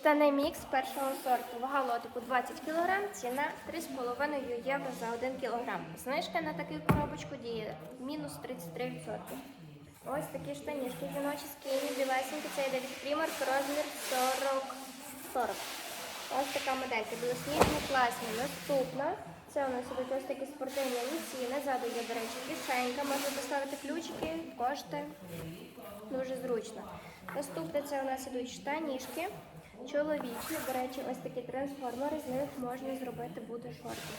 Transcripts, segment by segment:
Штани мікс першого сорту. Вага лотику 20 кг, ціна 3,5 євро за 1 кг. Знижка на таку коробочку діє мінус 33%. Ось такі штанішки жіночі скині, білесенькі, це йде від Primark, розмір 40. 40. Ось така моделька, білосніжні, класні. Наступна. Це у нас ідуть ось такі спортивні лісіни. Ззаду є, до речі, кишенька, можна поставити ключики, кошти. Дуже зручно. Наступне це у нас ідуть штанішки. Чоловічі, до речі, ось такі трансформери, з них можна зробити буде шорти.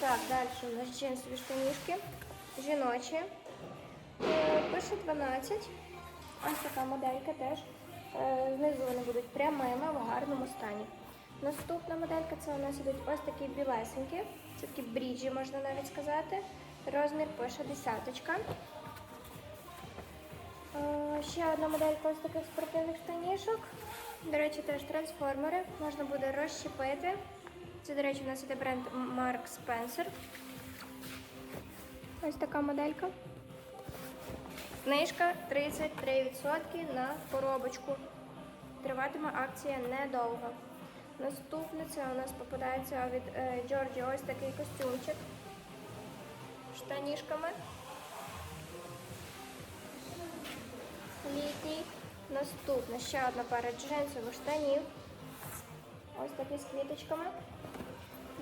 Так, далі у нас джинсові штанішки, жіночі. Е, Пише 12. Ось така моделька теж. Е, Знизу вони будуть прямими в гарному стані. Наступна моделька це у нас ідуть ось такі білесенькі. Це такі бріджі, можна навіть сказати. Розмір пише десяточка. Е, Ще одна моделька ось таких спортивних штанішок. До речі, теж трансформери. Можна буде розщепити. Це, до речі, у нас іде бренд Mark Spencer. Ось така моделька. Знижка 33% на коробочку. Триватиме акція недовго. Наступне це у нас попадається від е, Giorgio ось такий костюмчик штанішками. Літній. Наступне ще одна пара джинсових штанів. Ось такі з квіточками.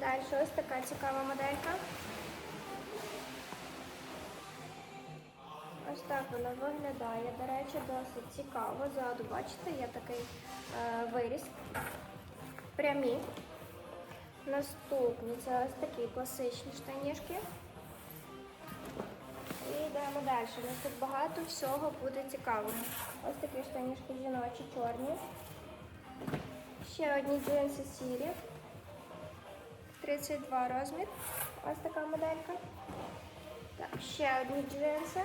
Далі ось така цікава моделька. Ось так вона виглядає. До речі, досить цікаво. Ззаду, бачите, є такий е, виріз. Прямі. Наступні це ось такі класичні штанішки. Йдемо далі. У нас тут багато всього буде цікавого. Ось такі штанішки жіночі, чорні. Ще одні джинси сірі. 32 розмір. Ось така моделька. Так, ще одні джинси.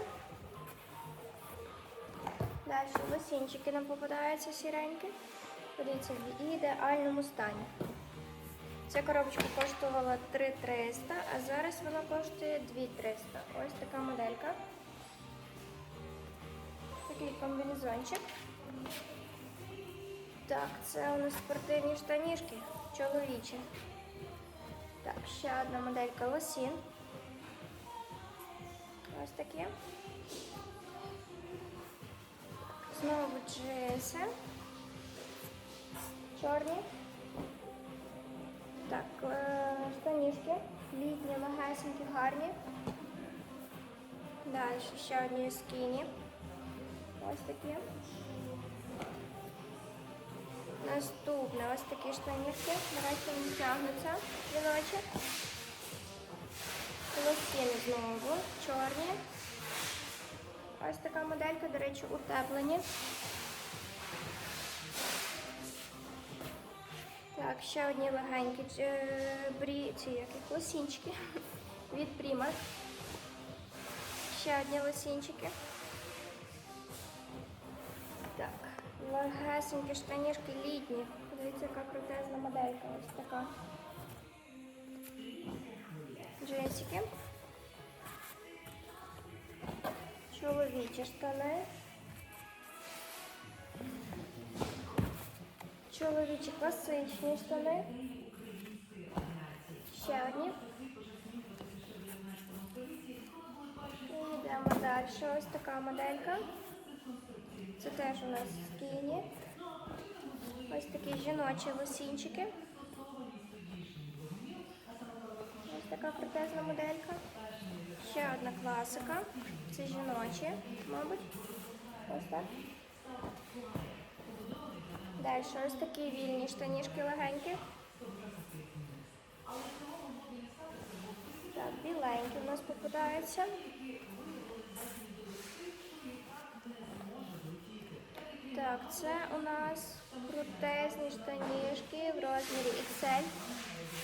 Далі лосінчики нам попадаються сіренькі. Подивіться, в ідеальному стані. Ця коробочка коштувала 3300, а зараз вона коштує 2300. Ось така моделька. Такий комбінезончик. Так, це у нас спортивні штанішки, чоловічі. Так, ще одна моделька лосін. Ось такі. Знову джинси. Чорні. Так, е, штанішки. Літні, легесенькі, гарні. Далі ще одні скіні. Ось такі. Наступне ось такі штанішки. Давайте вони тягнуться жіночі. Лосіни знову. Чорні. Ось така моделька, до речі, утеплені. Так, ще одні легенькі дж- брі, ці які лосінчики від Primark. Ще одні лосінчики. Так, легесенькі штанішки літні. Дивіться, яка крутезна моделька. Ось така. Джинсики. Чоловічі штани. Чоловічі класичні штани. Ще одні. І йдемо далі. Ось така моделька. Це теж у нас скіні. Ось такі жіночі лосінчики. Ось така крутезна моделька. Ще одна класика. Це жіночі, мабуть. Ось так. Далі ось такі вільні штанішки легенькі. Так, біленькі у нас попадаються. Так, це у нас крутезні штанішки в розмірі XL.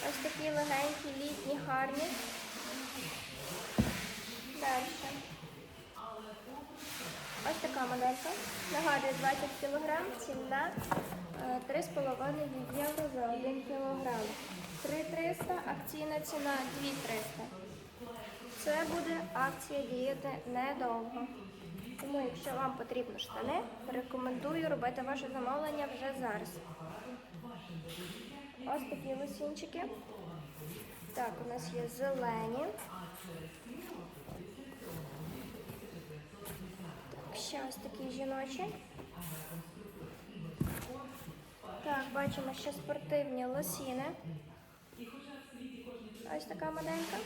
Ось такі легенькі, літні, гарні. Далі. Ось така моделька. Нагадую, 20 кг, ціна е, 3,5 євро за 1 кг. 3300, акційна ціна 2300. Це буде акція діяти недовго. Тому, якщо вам потрібні штани, рекомендую робити ваше замовлення вже зараз. Ось такі лосінчики. Так, у нас є зелені. Ще ось такі жіночі. Так, бачимо ще спортивні лосіни. Ось така моделька.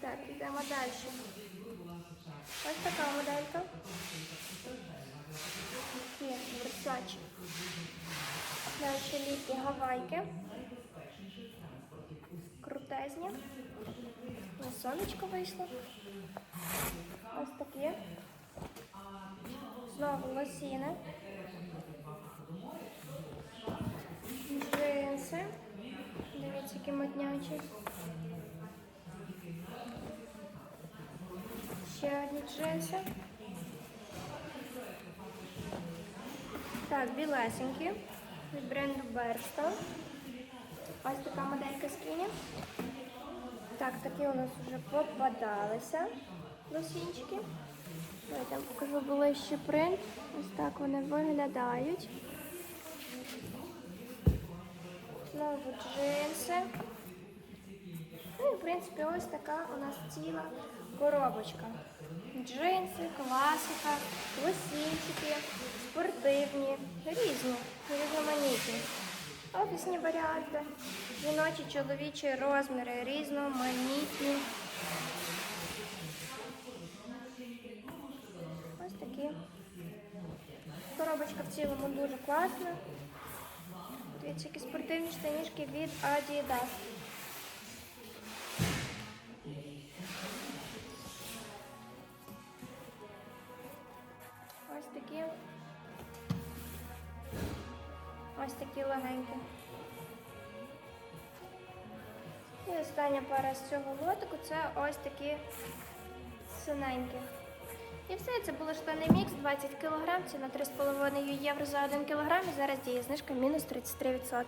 Так, йдемо далі. Ось така моделька. Такі версачі. Далі літні гавайки. Крутезні. Сонечко вийшло. Ось такі. Знову лосіни. Джинси. Дивіться, які моднячі. Ще одні джинси. Так, білесенькі. Від бренду Берстон. Ось така моделька скіні. Так, такі у нас вже попадалися лосінчики. Я вам покажу ближче принт. Ось так вони виглядають. Знову джинси. Ну і, в принципі, ось така у нас ціла коробочка. Джинси, класика, лосінчики, спортивні, різні, різноманітні. Офісні варіанти, жіночі, чоловічі розміри, різноманітні. Ось такі. Коробочка в цілому дуже класна. Дивіться, які спортивні штанішки від Adidas. Такі легенькі. І остання пара з цього лотику це ось такі синенькі. І все, це були штани мікс 20 кг, ціна 3,5 євро за 1 кг. І зараз діє знижка мінус 33%.